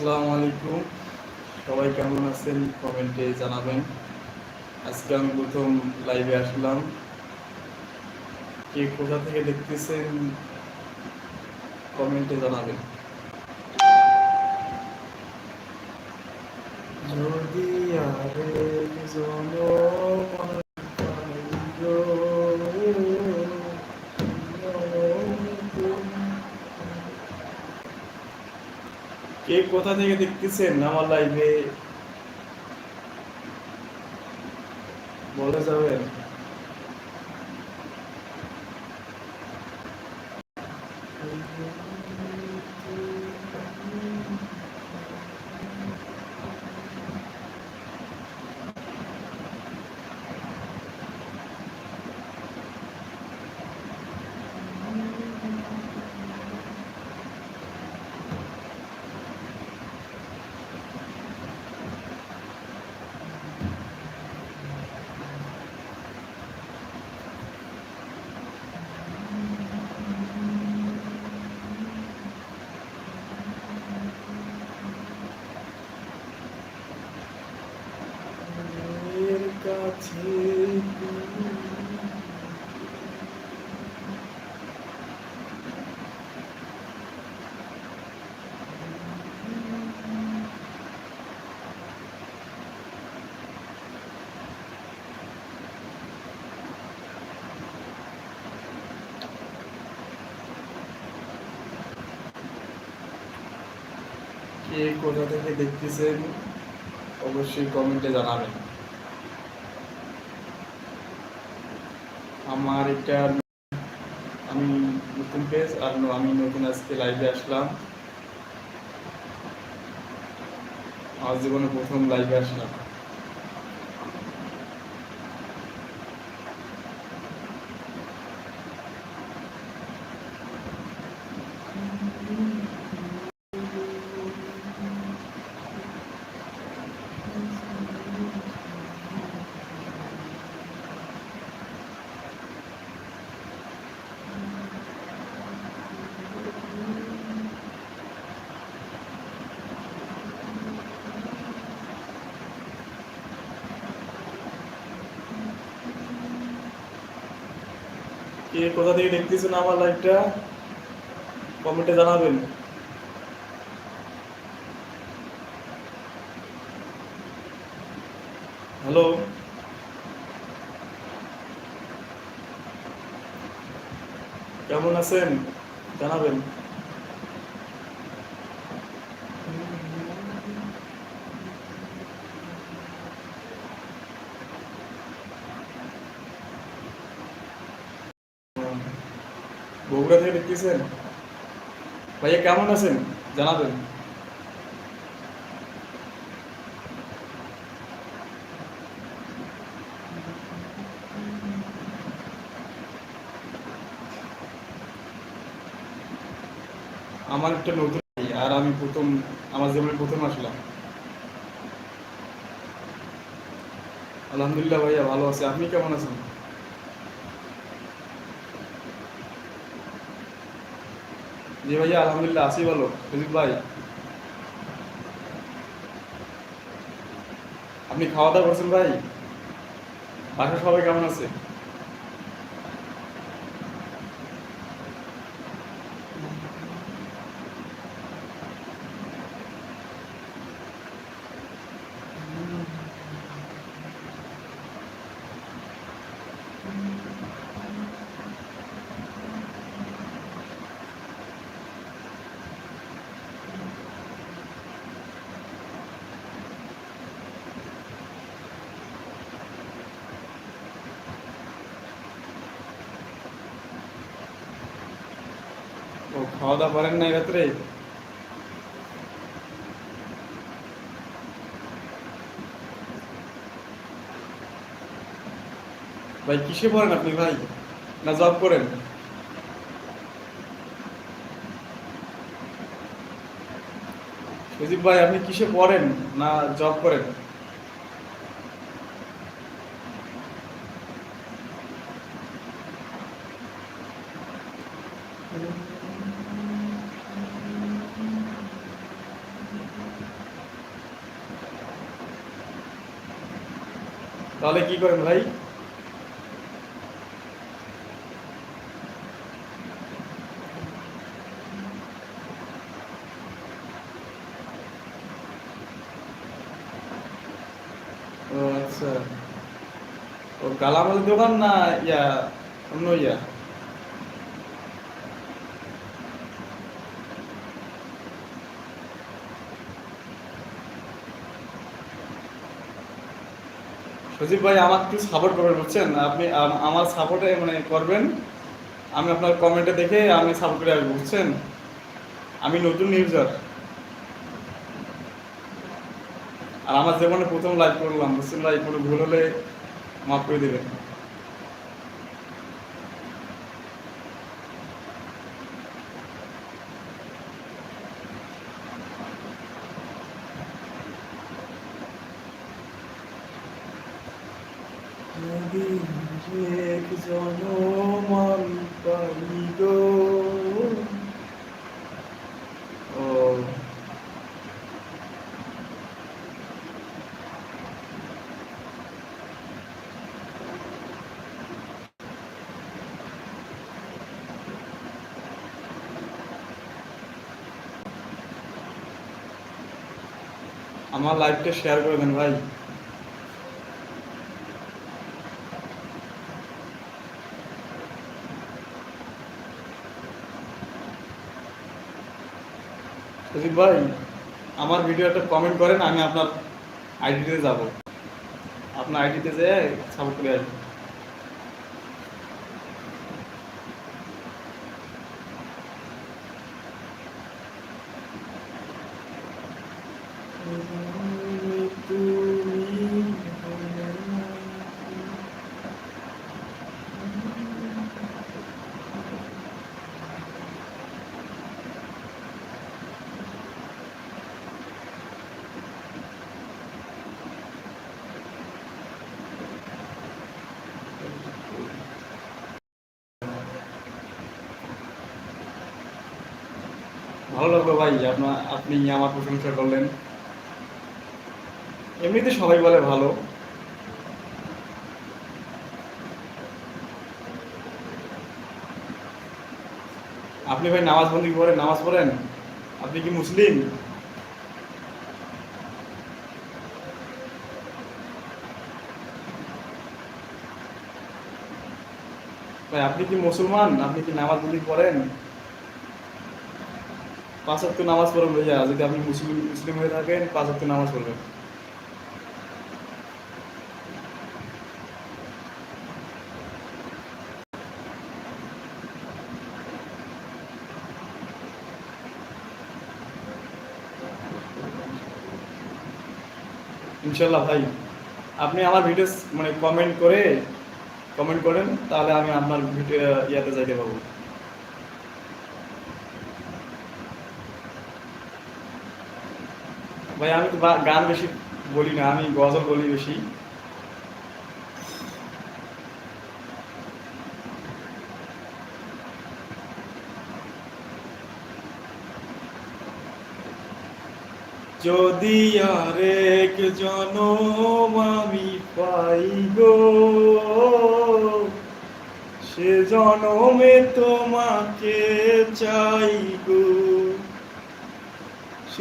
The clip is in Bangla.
আসসালামু আলাইকুম। সবাই কেমন আছেন? কমেন্টে জানাবেন। আজকে আমি প্রথম লাইভে আসলাম। কে কোথা থেকে দেখতেছেন, কমেন্টে জানাবেন। যদি আরে কে কোথা থেকে দেখতেছেন আমার লাইভে বলে যাবেন কে কোথা থেকে দেখতেছেন, অবশ্যই কমেন্টে জানাবেন। আমার এটা আমি নতুন পেজ আর আমি নতুন আজকে লাইভে আসলাম। আমার জীবনে প্রথম লাইভে আসলাম। কে কোথা থেকে দেখতেছেন আমার লাইভটা কমেন্টে জানাবেন। হ্যালো কেমন আছেন? জানাবেন। বগুড়া থেকে দেখতেছেন? ভাইয়া, কেমন আছেন? জানাবেন। আমার একটা নতুন আর আমি প্রথম, আমার জীবনে প্রথম আসলাম। আলহামদুলিল্লাহ ভাইয়া, ভালো আছে। আপনি কেমন আছেন? জি ভাইয়া, আলহামদুলিল্লাহ, আছি বলো ফিজিক ভাই? আপনি খাওয়া দাওয়া করছেন ভাই? বাসা সবাই কেমন আছে ও খাওয়া দাওয়া করেন নাই রাত্রে? ভাই, কিসে পড়েন আপনি ভাই? না জব করেন? সুদীপ ভাই, আপনি কিসে পড়েন? না জব করেন? তাহলে কি করেন ভাই? আচ্ছা। ও গালামাল দোকান না ইয়া অন্য ইয়া? সজীব ভাই, আমাকে একটু সাপোর্ট করবেন, বুঝছেন? আপনি আমার সাপোর্টে মানে করবেন। আমি আপনার কমেন্টে দেখে আমি সাপোর্ট করে আসব, বুঝছেন? আমি নতুন ইউজার আর আমার জীবনে প্রথম লাইভ করলাম, বুঝছেন লাইভ করে ভুল হলে মাফ করে দেবেন যদি এক জনম আমি পাই গো। ও আমার লাইভটা শেয়ার করবেন ভাই। সজীব ভাই, আমার ভিডিও একটা কমেন্ট করেন, আমি আপনার আইডিতে যাব। আপনার আইডিতে যেয়ে সাপোর্ট করে আসব। ভালো লাগল ভাই আপনার আপনি আমার প্রশংসা করলেন। এমনিতে সবাই বলে ভালো। আপনি ভাই নামাজ বন্দি পড়েন নামাজ পড়েন? আপনি কি মুসলিম? ভাই, আপনি কি মুসলমান? আপনি কি নামাজ বন্দি পড়েন? পাঁচ ওয়াক্ত নামাজ পড়বেন ভাইয়া, যদি আপনি মুসলিম মুসলিম হয়ে থাকেন, পাঁচ নামাজ পড়বেন। ইনশাল্লাহ ভাই, আপনি আমার ভিডিও মানে কমেন্ট করে কমেন্ট করেন, তাহলে আমি আপনার ভিডিও ইয়াতে যাইতে পারব। ভাই, আমি তো গান বেশি বলি না, আমি গজল বলি বেশি। যদি আরেক জনম আমি পাই গো, সে জনমে তোমাকে চাই গো।